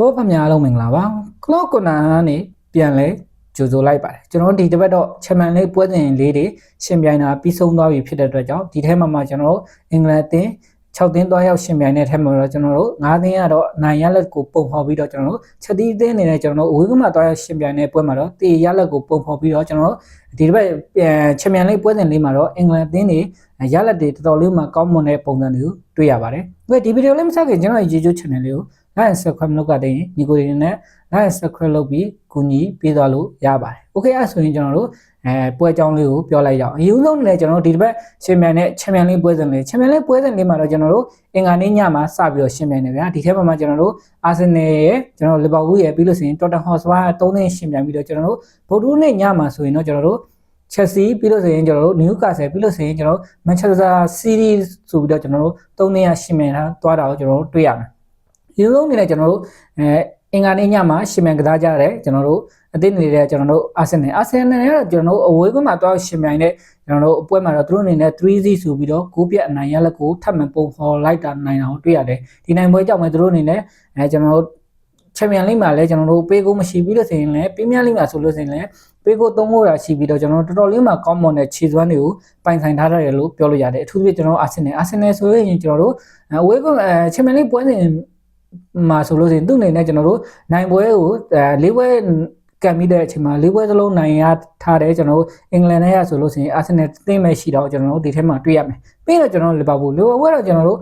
ဟိုးဖမြအားလုံးမင်္ဂလာပါကလော့ကွန်နာကနေပြန်လဲကြိုဆိုလိုက်ပါတယ်ကျွန်တော်တို့ဒီတစ်ပတ်တော့ချန်ပီယံလိပွဲစဉ်လေးတွေရှင်ပြိုင်တာပြီးဆုံးသွားပြီဖြစ်တဲ့အတွက်ကြောင့်ဒီထဲမှာမှကျွန်တော်တို့အင်္ဂလန်အသင်း6သင်းသွားရောက်ရှင်ပြိုင်တဲ့ထဲမှာတော့ကျွန်တော်တို့9သင်းကတော့နိုင်ရလက်ကိုပုံဖော်ပြီးတော့ကျွန်တော်တို့ချက်တီးသင်းနေနဲ့ကျွန်တော်တို့အဝေးကမှသွားရောက်ရှင်ပြိုင်တဲ့ပွဲမှာတော့တေရလက်ကိုပုံဖော်ပြီးတော့ကျွန်တော်တို့ဒီတစ်ပတ်ချန်ပီယံလိပွဲစဉ်လေးမှာတော့အင်္ဂလန်အသင်းတွေရလက်တွေတော်တော်လေးမှကောင်းမွန်တဲ့ပုံစံတွေကိုတွေ့ရပါတယ်။ဒီဗီဒီယိုလေးမစခင်ကျွန်တော်ရဲ့ YouTube channel လေးကို like and subscribe လုပ်ကတည်းကညီကိုတွေနဲ့ like and subscribe လုပ်ပြီးကူညီပေးသွားလို့ရပါတယ်။ Okay အဲ့ဆိုရင်ကျွန်တော်တို့အဲပွဲအကြောင်းလေးကိုပြောလိုက်ကြအောင်။အရင်ဆုံးလည်းကျွန်တော်တို့ဒီတစ်ပတ်ချန်ပီယံနဲ့ချန်ပီယံလေးပွဲစဉ်လေးချန်ပီယံလေးပွဲစဉ်လေးမှာတော့ကျွန်တော်တို့အင်္ဂါနေ့ညမှာစပြီးတော့ရှင်ပြိုင်နေဗျာ။ဒီထက်မှမှကျွန်တော်တို့အာဆင်နယ်ရဲ့ကျွန်တော်လီဗာပူးရဲ့ပြီးလို့ဆိုရင်တော်တန်ဟော့စပါ3သင်းရှင်ပြိုင်ပြီးတော့ကျွန်တော်တို့ဗိုလ်တူးနေ့ညမှာဆိုရင်တော့ကျွန်တော်တို့ချက်စီပြီးလို့ဆိုရင်ကျွန်တော်တို့နယူကာဆယ်ပြီးလို့ဆိုရင်ကျွန်တော်တို့မန်ချက်စတာစီးရီးဆိုပြီးတော့ကျွန်တော်တို့၃သင်းရရှင်မြန်တာသွားတာကိုကျွန်တော်တို့တွေ့ရမယ်။ ဒီလိုမျိုးနဲ့ကျွန်တော်တို့အဲအင်္ဂါနေ့ညမှာရှင်မြန်ကစားကြတယ်ကျွန်တော်တို့အသင်းနေတဲ့ကျွန်တော်တို့အာဆင်နယ်အာဆင်နယ်ကတော့ကျွန်တော်တို့အဝေးကွင်းမှာတွားရှင်မြိုင်တဲ့ကျွန်တော်တို့အပွဲမှာတော့သူတို့အနေနဲ့3-0ဆိုပြီးတော့ကိုပြက်အနိုင်ရလက်ကိုထပ်မံပုံဖော်လိုက်တာနိုင်တာကိုတွေ့ရတယ်ဒီနိုင်ပွဲကြောင့်ပဲသူတို့အနေနဲ့အဲကျွန်တော်တို့ချန်ပီယံလိမှာလည်းကျွန်တော်တို့ပေးကိုမရှိပြီးလို့ဆိုရင်လည်းပရီးမီးယားလိမှာဆိုလို့ဆိုရင်လည်းပေးကိုသုံးဖို့ရာရှိပြီးတော့ကျွန်တော်တို့တော်တော်လေးမှကောင်းမွန်တဲ့ခြေစွမ်းတွေကိုပိုင်ဆိုင်ထားရတယ်လို့ပြောလို့ရတယ်အထူးသဖြင့်ကျွန်တော်တို့အာဆင်နယ်အာဆင်နယ်ဆိုရင်ကျွန်တော်တို့အဝေးကွင်းအဲချန်ပီယံလိပွဲစဉ် မှာဆိုလို့ဆိုရင်သူ့အနေနဲ့ကျွန်တော်တို့နိုင်ပွဲကိုလေးပွဲကံပြီးတဲ့အချိန်မှာလေးပွဲစလုံးနိုင်ရထားတယ်ကျွန်တော်တို့အင်္ဂလန်နဲ့ရဆိုလို့ဆိုရင်အာဆင်နယ်တင်းမဲ့ရှိတော့ကျွန်တော်တို့ဒီထဲမှာတွေ့ရမယ်ပြီးတော့ကျွန်တော်တို့လီဗာပူးလီဗာပူးကတော့ကျွန်တော်တို့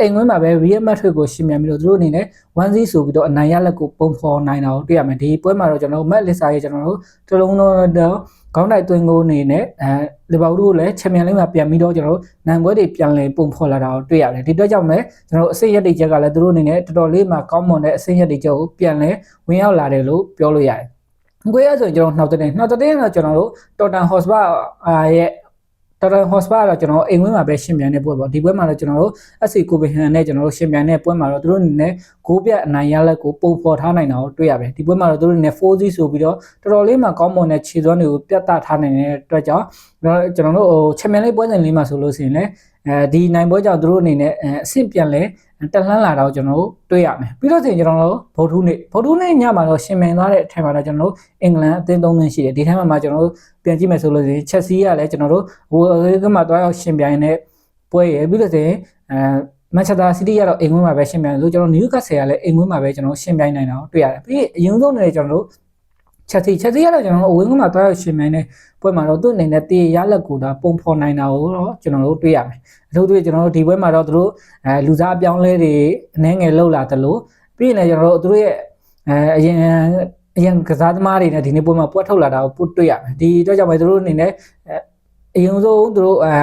အိမ်ဝင်းမှာပဲ Real Madrid ကိုရှင်မြန်ပြီးတော့သူတို့အနေနဲ့1-0ဆိုပြီးတော့အနိုင်ရလက်ကိုပုံဖော်နိုင်တာကိုတွေ့ရမယ်ဒီပွဲမှာတော့ကျွန်တော်တို့ Matt Lissa ရဲ့ကျွန်တော်တို့တလုံးတော့ခေါင်းတိုက်သွင်းကိုအနေနဲ့အဲလီဗာပူးကိုလည်းချန်ပီယံလိမှာပြန်ပြီးတော့ကျွန်တော်တို့နိုင်ပွဲတွေပြန်လည်ပုံဖော်လာတာကိုတွေ့ရတယ်ဒီအတွက်ကြောင့်လည်းကျွန်တော်တို့အစိတ်ရက်တွေချက်ကလည်းသူတို့အနေနဲ့တော်တော်လေးမှကောင်းမွန်တဲ့အစိတ်ရက်တွေချက်ကိုပြန်လဲဝင်ရောက်လာတယ်လို့ပြောလို့ရတယ်ကိုရဆိုရင်ကျွန်တော်နှောက်တဲ့နှောက်တဲ့ကတော့ကျွန်တော်တို့တော်တန်ဟော့စပါရဲ့ တော်တော်ဟော့စပါတော့ကျွန်တော်အိမ်ဝင်းမှာပဲရှင်ပြန်တဲ့ပွဲပေါ့ဒီပွဲမှာတော့ကျွန်တော်တို့ SC ကိုပင်ဟန်နဲ့ကျွန်တော်တို့ရှင်ပြန်တဲ့ပွဲမှာတော့သူတို့အနေနဲ့ဂိုးပြတ်အနိုင်ရလက်ကိုပုံဖော်ထားနိုင်တာကိုတွေ့ရပါတယ်ဒီပွဲမှာတော့သူတို့အနေနဲ့ 4G ဆိုပြီးတော့တော်တော်လေးမှကောင်းမွန်တဲ့ခြေစွမ်းတွေကိုပြတ်သားထားနိုင်တဲ့အတွက်ကြောင့်ကျွန်တော်တို့ဟိုချန်ပီယံလိပွဲစဉ်လေးမှာဆိုလို့ရှိရင်လည်းအဲဒီနိုင်ပွဲကြောင့်သူတို့အနေနဲ့အဆင့်ပြန်လဲ တက်လှမ်းလာတော့ကျွန်တော်တို့တွေ့ရမယ်ပြီးတော့ဆိုရင်ကျွန်တော်တို့ဗုဒ္ဓနေ့ဗုဒ္ဓနေ့ညမှာတော့ရှင်မြန်သွားတဲ့အထက်မှာတော့ကျွန်တော်တို့အင်္ဂလန်အသင်းသုံးသင်းရှိတယ်ဒီထက်မှာကျွန်တော်တို့ပြန်ကြည့်မယ်ဆိုလို့ရှိရင်ချက်စီကလည်းကျွန်တော်တို့ဟိုကမှတွားရောက်ရှင်ပြိုင်တဲ့ပွဲရပြီးတော့ဆိုရင်အဲမန်ချက်စတာစီးတီးကတော့အိမ်ဝင်မှာပဲရှင်ပြိုင်လို့ကျွန်တော်နယူကာဆယ်ကလည်းအိမ်ဝင်မှာပဲကျွန်တော်ရှင်ပြိုင်နိုင်တာကိုတွေ့ရတယ်ပြီးအရင်ဆုံးနေကျွန်တော်တို့ ချက်စီချက်စီကတော့ကျွန်တော်တို့အဝင်းကမှာတွားရောက်ရှင်ပြိုင်တဲ့ပွဲမှာတော့သူ့အနေနဲ့တေးရလက်ကိုဒါပုံဖော်နိုင်တာကိုတော့ကျွန်တော်တို့တွေ့ရမယ်အထူးသဖြင့်ကျွန်တော်တို့ဒီပွဲမှာတော့သူတို့အဲလူစားအပြောင်းလဲတွေအနှဲငယ်လှုပ်လာတယ်လို့ပြီးရင်လည်းကျွန်တော်တို့သူတို့ရဲ့အဲအရင်အရင်ကစားသမားတွေနဲ့ဒီနေ့ပွဲမှာပွက်ထုတ်လာတာကိုတွေ့ရမယ်ဒီအတွက်ကြောင့်ပဲသူတို့အနေနဲ့အရင်ဆုံးသူတို့အဲ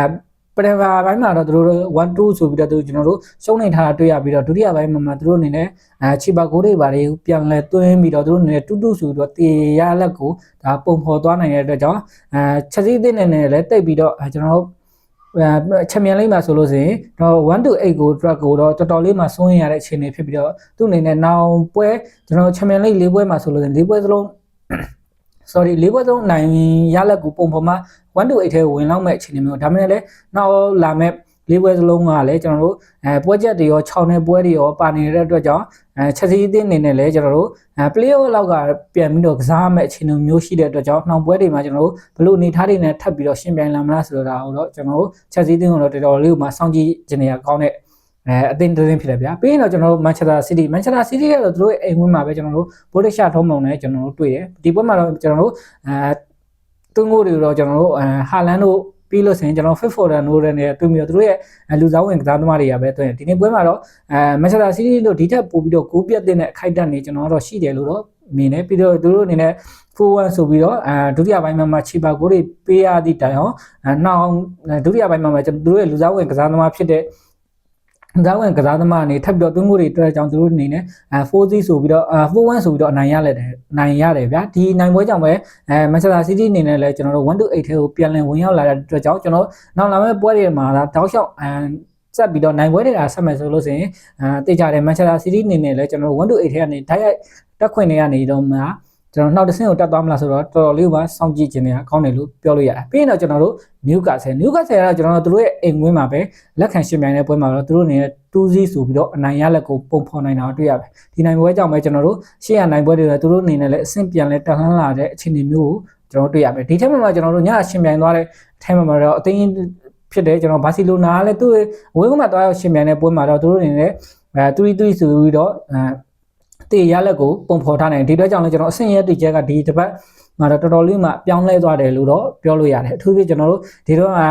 ပထမပိုင်းမှာတော့သူတို့1 2ဆိုပြီးတော့သူကျွန်တော်တို့ရှုံးနေထားတာတွေ့ရပြီးတော့ဒုတိယပိုင်းမှာသူတို့အနေနဲ့အဲချီပါကိုတွေပါတွေပြန်လဲသွင်းပြီးတော့သူတို့အနေနဲ့တူတူဆိုပြီးတော့တေရလက်ကိုဒါပုံဖော်သွားနိုင်တဲ့အတွက်ကြောင့်အဲချက်စီးသစ်နဲ့လည်းတိတ်ပြီးတော့ကျွန်တော်တို့ချန်ပီယံလိမ့်မှာဆိုလို့ဆိုရင်တော့1 to 8ကို track ကိုတော့တော်တော်လေးမှစိုးရင်ရတဲ့အခြေအနေဖြစ်ပြီးတော့သူ့အနေနဲ့နောင်ပွဲကျွန်တော်ချန်ပီယံလိမ့်၄ပွဲမှာဆိုလို့ဆိုရင်၄ပွဲစလုံး sorry ၄ပွဲစလုံးနိုင်ရလက်ကိုပုံပေါ်မှာ1 to 8ထဲဝင်လောက်မဲ့အခြေအနေမျိုးဒါမှမဟုတ်လည်းနောက်လာမဲ့လေးပွဲစလုံးကလည်းကျွန်တော်တို့အဲပွဲချက်တွေရော6နဲ့ပွဲတွေရောပါနေတဲ့အတွက်ကြောင့်အဲချက်စီးသင်းအနေနဲ့လည်းကျွန်တော်တို့အဲ play off လောက်ကပြန်ပြီးတော့ကစားမဲ့အခြေအနေမျိုးရှိတဲ့အတွက်ကြောင့်နှောင်ပွဲတွေမှာကျွန်တော်တို့ဘလို့အနေထားတွေနဲ့ထပ်ပြီးတော့ရှင်းပြိုင်လာမလားဆိုတာကိုတော့ကျွန်တော်တို့ချက်စီးသင်းကိုတော့တော်တော်လေးကိုမှစောင့်ကြည့်နေရကောင်းတဲ့ အဲအသင်းတင်းဖြစ်တယ်ဗျာပြီးရင်တော့ကျွန်တော်တို့ Manchester City Manchester City ကတော့သူတို့ရဲ့အိမ်ဝင်းမှာပဲကျွန်တော်တို့ Borussia Dortmund နဲ့ကျွန်တော်တို့တွေ့တယ်ဒီပွဲမှာတော့ကျွန်တော်တို့အဲတွင်းကိုတွေတော့ကျွန်တော်တို့အဲဟာလန်တို့ပြီးလို့ဆိုရင်ကျွန်တော် fit for the no တဲ့နဲ့တွေ့ပြီးတော့သူတို့ရဲ့လူစားဝင်ကစားသမားတွေကပဲတွေ့ဒီနေ့ပွဲမှာတော့အဲ Manchester City လို့ဒီထက်ပိုပြီးတော့ကိုးပြတ်တဲ့အခိုက်အတန့်နေကျွန်တော်တို့ရှိတယ်လို့တော့မြင်တယ်ပြီးတော့သူတို့အနေနဲ့4-1ဆိုပြီးတော့အဲဒုတိယပိုင်းမှာချီပါကိုတွေပေးရသည့်တိုင်အောင်နှောင်းဒုတိယပိုင်းမှာကျွန်တော်တို့ရဲ့လူစားဝင်ကစားသမားဖြစ်တဲ့ ဒါဝင်ကစားသမားအနေထပ်ပြီးတော့သွင်းကိုတွေတွေ့ကြောင်းသူတို့အနေနဲ့အဲ4-0ဆိုပြီးတော့အဲ4-1 ဆိုပြီးတော့အနိုင်ရလက်တယ်နိုင်ရတယ်ဗျာဒီနိုင်ပွဲကြောင့်ပဲအဲမန်ချက်စတာစီးတီးအနေနဲ့လည်းကျွန်တော်တို့1-8ထဲကိုပြန်လည်ဝင်ရောက်လာတဲ့အတွက်ကြောင့်ကျွန်တော်နောက်လာမယ့်ပွဲတွေမှာတောက်လျှောက်အဲဆက်ပြီးတော့နိုင်ပွဲတွေကဆက်မယ်ဆိုလို့ဆိုရင်အဲတေချာတယ်မန်ချက်စတာစီးတီးအနေနဲ့လည်းကျွန်တော်တို့1-8ထဲကနေဓာတ်ရိုက်တက်ခွင့်တွေကနေတော့မှ ကျွန်တော်နောက်တစ်ဆင့်ကိုတက်သွားမလားဆိုတော့တော်တော်လေးကစောင့်ကြည့်ခြင်းတွေကကောင်းတယ်လို့ပြောလို့ရတယ်ပြီးရင်တော့ကျွန်တော်တို့ Newcastle Newcastle ကတော့ကျွန်တော်တို့ရဲ့အိမ်ဝင်းမှာပဲလက်ခံရှင်ပြိုင်တဲ့ပွဲမှာတော့သူတို့အနေနဲ့2-0ဆိုပြီးတော့အနိုင်ရလက်ကိုပုံဖော်နိုင်တာတွေ့ရပါတယ်ဒီနိုင်ပွဲကြောင့်ပဲကျွန်တော်တို့ရှေ့ရနိုင်ပွဲတွေလည်းသူတို့အနေနဲ့လည်းအဆင့်ပြန်လဲတက်လှမ်းလာတဲ့အခြေအနေမျိုးကိုကျွန်တော်တို့တွေ့ရမယ်ဒီထက်မှမှကျွန်တော်တို့ညရှင်ပြိုင်သွားတဲ့အထက်မှာတော့အသိန်းဖြစ်တယ်ကျွန်တော်ဘာစီလိုနာကလည်းသူ့ဝင်းကမှသွားရောက်ရှင်ပြိုင်တဲ့ပွဲမှာတော့သူတို့အနေနဲ့အဲ3-3ဆိုပြီးတော့အဲ တေရလက်ကိုပုံဖော်ထားနိုင်ဒီအတွက်ကြောင့်လည်းကျွန်တော်အဆင့်ရဲတည်ချက်ကဒီတစ်ပတ်မှာတော့တော်တော်လေးမှပြောင်းလဲသွားတယ်လို့တော့ပြောလို့ရတယ်အထူးသဖြင့်ကျွန်တော်တို့ဒီတော့အာ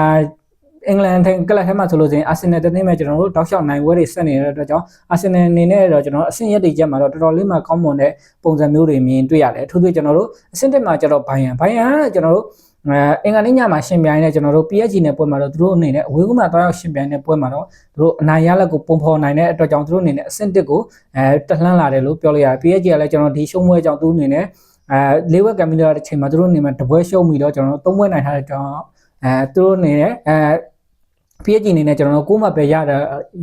အင်္ဂလန်ကလပ်ထဲမှာဆိုလို့ရှိရင်အာဆင်နယ်တသိမ်းမဲ့ကျွန်တော်တို့တောက်လျှောက်နိုင်ဝဲတွေဆက်နေတဲ့အတွက်ကြောင့်အာဆင်နယ်အနေနဲ့တော့ကျွန်တော်အဆင့်ရက်တွေချက်မှာတော့တော်တော်လေးမှကောင်းမွန်တဲ့ပုံစံမျိုးတွေမြင်တွေ့ရတယ်အထူးသဖြင့်ကျွန်တော်တို့အဆင့်တက်မှာကျတော့ဘိုင်ယန်ဘိုင်ယန်ကကျွန်တော်တို့ အဲအင်္ဂါနေ့ညမှာရှင်ပြိုင်နေကျွန်တော်တို့ PSG နဲ့ပွဲမှာတော့သူတို့အနေနဲ့အဝေးကမှသွားရောက်ရှင်ပြိုင်တဲ့ပွဲမှာတော့သူတို့အနိုင်ရလက်ကိုပုံဖော်နိုင်တဲ့အတွက်ကြောင့်သူတို့အနေနဲ့အဆင့်တက်ကိုအဲတက်လှမ်းလာတယ်လို့ပြောလို့ရတယ် PSG ကလည်းကျွန်တော်ဒီရှုံးပွဲကြောင့်သူအနေနဲ့အဲလေးဝက်ကမ်မီလာတဲ့ချိန်မှာသူတို့အနေနဲ့တပွဲရှုံးပြီးတော့ကျွန်တော်တို့သုံးပွဲနိုင်ထားတဲ့ကြောင့်အဲသူတို့အနေနဲ့အဲ PSG အနေနဲ့ကျွန်တော်တို့ကိုမှပဲရတာ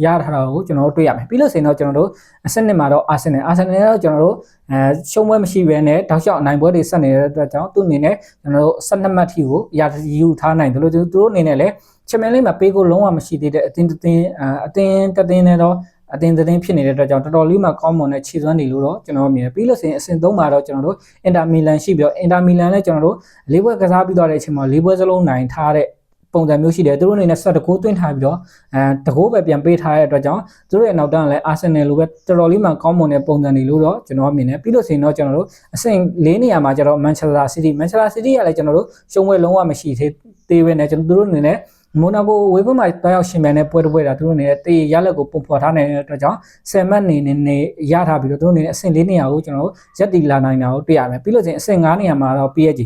ရထားတာကိုကျွန်တော်တို့တွေ့ရမယ်ပြီးလို့ဆိုရင်တော့ကျွန်တော်တို့အဆင့်နှစ်မှာတော့အာဆင်နယ်အာဆင်နယ်တော့ကျွန်တော်တို့အဲရှုံးပွဲမရှိဘဲနဲ့တောက်လျှောက်အနိုင်ပွဲတွေဆက်နေတဲ့အတွက်ကြောင့်သူ့အနေနဲ့ကျွန်တော်တို့12မှတ်ထိကိုရယူထားနိုင်တယ်လို့သူတို့အနေနဲ့လည်းချန်ပီယံလိမှာပေးကိုလုံးဝမရှိသေးတဲ့အတင်းတင်းအတင်းတတင်းနဲ့တော့အတင်းတင်းဖြစ်နေတဲ့အတွက်ကြောင့်တော်တော်လေးမှကောင်းမွန်တဲ့ခြေစွမ်းတွေလို့တော့ကျွန်တော်မြင်တယ်ပြီးလို့ဆိုရင်အဆင့်3မှာတော့ကျွန်တော်တို့အင်တာမီလန်ရှိပြီးတော့အင်တာမီလန်လည်းကျွန်တော်တို့လေးပွဲကစားပြီးသွားတဲ့အချိန်မှာလေးပွဲစလုံးနိုင်ထားတဲ့ ပုံစံမျိုးရှိတယ်သူတို့အနေနဲ့ဆက်တကိုးသွင်းထားပြီးတော့အဲတကိုးပဲပြန်ပေးထားတဲ့အတွက်ကြောင့်သူတို့ရဲ့နောက်တန်းကလည်းအာဆင်နယ်လိုပဲတော်တော်လေးမှကောင်းမွန်တဲ့ပုံစံတွေလို့တော့ကျွန်တော်မြင်တယ်ပြီးလို့ဆိုရင်တော့ကျွန်တော်တို့အဆင့်၄နေရာမှာကျတော့မန်ချက်စတာစီးတီးမန်ချက်စတာစီးတီးကလည်းကျွန်တော်တို့ရှုံးပွဲလုံးဝမရှိသေးသေးပဲねကျွန်တော်တို့အနေနဲ့မိုနာကိုဝေးဘက်မှာတောက်ရောက်ရှင်မြန်တဲ့ပွဲတစ်ပွဲတာသူတို့အနေနဲ့တေးရလက်ကိုပုံဖော်ထားနေတဲ့အတွက်ကြောင့်ဆယ်မှတ်နေနေရထားပြီးတော့သူတို့အနေနဲ့အဆင့်၄နေရာကိုကျွန်တော်တို့ရက်တီလာနိုင်တာကိုတွေ့ရမယ်ပြီးလို့ဆိုရင်အဆင့်၅နေရာမှာတော့ PSG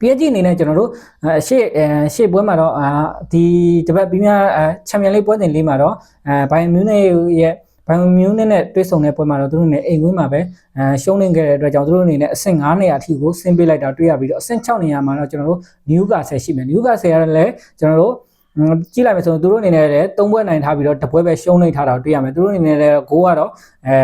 PSG အနေနဲ့ကျွန်တော်တို့အရှေ့ရှေ့ပွဲမှာတော့ဒီတပတ်ပြီးများချန်ပီယံလိပွဲစဉ်လေးမှာတော့အဲဘိုင်မြူးနစ်ရဲ့ဘိုင်မြူးနစ်နဲ့တွေ့ဆုံတဲ့ပွဲမှာတော့သူတို့နေအိမ်ဝင်းမှာပဲအဲရှုံးနေခဲ့တဲ့အတွက်ကြောင့်သူတို့အနေနဲ့အဆင့်9နေရာအထိကိုဆင်းပေးလိုက်တာတွေ့ရပြီးတော့အဆင့်6နေရာမှာတော့ကျွန်တော်တို့နယူးကာဆယ်ရှိမယ်နယူးကာဆယ်ကလည်းကျွန်တော်တို့ကြည့်လိုက်မယ်ဆိုရင်သူတို့အနေနဲ့လည်း၃ပွဲနိုင်ထားပြီးတော့တပွဲပဲရှုံးနေထားတာတွေ့ရမယ်သူတို့အနေနဲ့လည်းဂိုးကတော့အဲ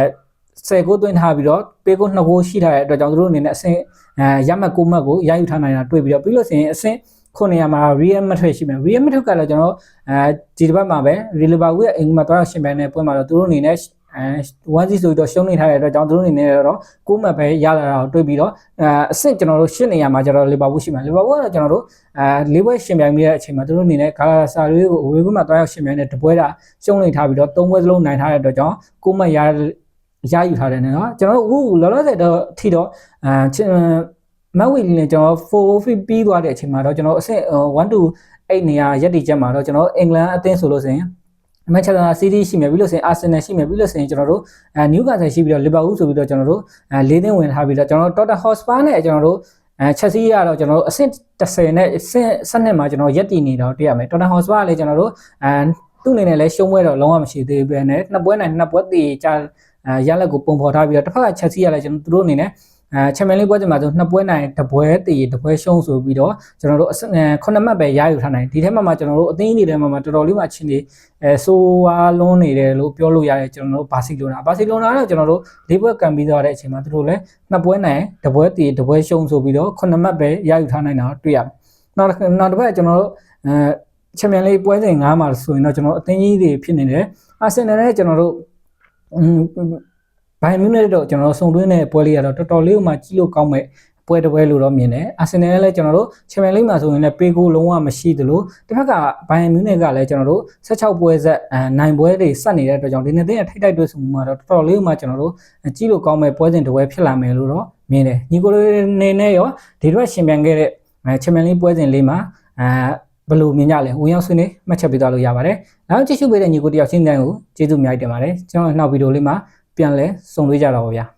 10ကိုသွင်းထားပြီးတော့ပေးကို2ကိုရှိထားတဲ့အတွက်ကြောင့်သူတို့အနေနဲ့အဆင့်အဲရမှတ်ကိုမှတ်ကိုရယူထားနိုင်တာတွေ့ပြီးတော့ပြီးလို့ဆိုရင်အဆင့်ခုနေရာမှာ Real Madrid ရှိမယ် Real Madrid ကလည်းကျွန်တော်အဲဒီတစ်ပတ်မှာပဲ Real Liverpool ရဲ့အိမ်မှာတွားရှင်ပန်တဲ့ပွဲမှာတော့သူတို့အနေနဲ့အဲ1စီဆိုပြီးတော့ရှုံးနေထားတဲ့အတွက်ကြောင့်သူတို့အနေနဲ့တော့ကိုမှတ်ပဲရလာတာကိုတွေ့ပြီးတော့အဲအဆင့်ကျွန်တော်တို့ရှစ်နေရာမှာကျတော့ Liverpool ရှိမှာ Liverpool ကတော့ကျွန်တော်တို့အဲလေးပွဲရှင်ပြိုင်ပြီးတဲ့အချိန်မှာသူတို့အနေနဲ့ဂါလာဆာရီကိုအဝေးဘက်မှာတွားရောက်ရှင်ပြိုင်တဲ့တပွဲတာရှုံးနေထားပြီးတော့သုံးပွဲစလုံးနိုင်ထားတဲ့အတွက်ကြောင့်ကိုမှတ်ရ ရယူထားတယ်နော်ကျွန်တော်တို့အခုလောလောဆယ်တော့ထိတော့အဲမက်ဝီလီနဲ့ကျွန်တော်4 fit ပြီးသွားတဲ့အချိန်မှာတော့ကျွန်တော်အဆင့်1 to 8နေရာရက်တည်ချက်မှာတော့ကျွန်တော်အင်္ဂလန်အသင်းဆိုလို့ဆိုရင်မန်ချက်စတာစီးတီးရှိမယ်ပြီးလို့ဆိုရင်အာဆင်နယ်ရှိမယ်ပြီးလို့ဆိုရင်ကျွန်တော်တို့အဲနယူကာဆယ်ရှိပြီးတော့လီဗာပူးဆိုပြီးတော့ကျွန်တော်တို့အဲ၄သင်းဝင်ထားပြီးတော့ကျွန်တော်တို့တော်တာဟော့စပါနဲ့ကျွန်တော်တို့အဲချက်စီကတော့ကျွန်တော်တို့အဆင့်30နဲ့အဆင့်7မှာကျွန်တော်ရက်တည်နေတော့တွေ့ရမယ်တော်တာဟော့စပါကလည်းကျွန်တော်တို့အဲသူ့အနေနဲ့လည်းရှုံးပွဲတော့လုံးဝမရှိသေးဘူးပဲနဲ့နှစ်ပွဲနိုင်နှစ်ပွဲတည်ကြ ရလက်ကိုပုံဖော်ထားပြီးတော့တစ်ဖက်ကချက်စီကလည်းကျွန်တော်တို့အနေနဲ့အဲချန်ပီယံလိပွဲချိန်မှာဆိုနှစ်ပွဲနိုင်တစ်ပွဲတည်တစ်ပွဲရှုံးဆိုပြီးတော့ကျွန်တော်တို့ခုနှစ်မှတ်ပဲရယူထားနိုင်ဒီထဲမှာမှကျွန်တော်တို့အသင်းကြီးတွေထဲမှာမှတော်တော်လေးမှအချင်းတွေအဲဆိုဝါလွန်းနေတယ်လို့ပြောလို့ရတယ်ကျွန်တော်တို့ဘာစီလိုနာဘာစီလိုနာကတော့ကျွန်တော်တို့လေးပွဲကန်ပြီးသွားတဲ့အချိန်မှာသူတို့လည်းနှစ်ပွဲနိုင်တစ်ပွဲတည်တစ်ပွဲရှုံးဆိုပြီးတော့ခုနှစ်မှတ်ပဲရယူထားနိုင်တာတွေ့ရတယ်နောက်နောက်တစ်ပတ်ကျွန်တော်တို့အဲချန်ပီယံလိပွဲစဉ်9မှာဆိုရင်တော့ကျွန်တော်အသင်းကြီးတွေဖြစ်နေတယ်အာဆင်နယ်နဲ့ကျွန်တော်တို့ ဘိုင်မြူးနစ်တော့ကျွန်တော်တို့စုံတွင်းတဲ့ပွဲလေးကတော့တော်တော်လေးမှကြီးလို့ကောင်းမဲ့ပွဲတစ်ပွဲလို့တော့မြင်တယ်အာဆင်နယ်လည်းကျွန်တော်တို့ချန်ပီယံလိမှာဆိုရင်လည်းပေးကိုလုံးဝမရှိသလိုတစ်ဖက်ကဘိုင်မြူးနစ်ကလည်းကျွန်တော်တို့16ပွဲဆက်နိုင်ပွဲတွေဆက်နေတဲ့အတွက်ကြောင့်ဒီနှစ်သိန်းထိတိုက်တွေ့ဆုံမှုမှာတော့တော်တော်လေးမှကျွန်တော်တို့ကြီးလို့ကောင်းမဲ့ပွဲစဉ်တစ်ပွဲဖြစ်လာမယ်လို့တော့မြင်တယ်ညီကိုလေးနေနဲ့ရောဒီတော့ရှင်ပြန်ခဲ့တဲ့ချန်ပီယံလိပွဲစဉ်လေးမှာအဲ ဘယ်လိုမြင်ကြလဲဝင်ရောက်ဆွေးနွေးမှတ်ချက်ပေးသွားလို့ရပါတယ်။နောက်ကြည့်ရှုပေးတဲ့ညီကိုတယောက်ချင်းတန်းကိုကျေးဇူးအများကြီးတင်ပါတယ်။ကျွန်တော်နောက်ဗီဒီယိုလေးမှာပြန်လဲစုံတွေ့ကြတော့ပါဗျာ။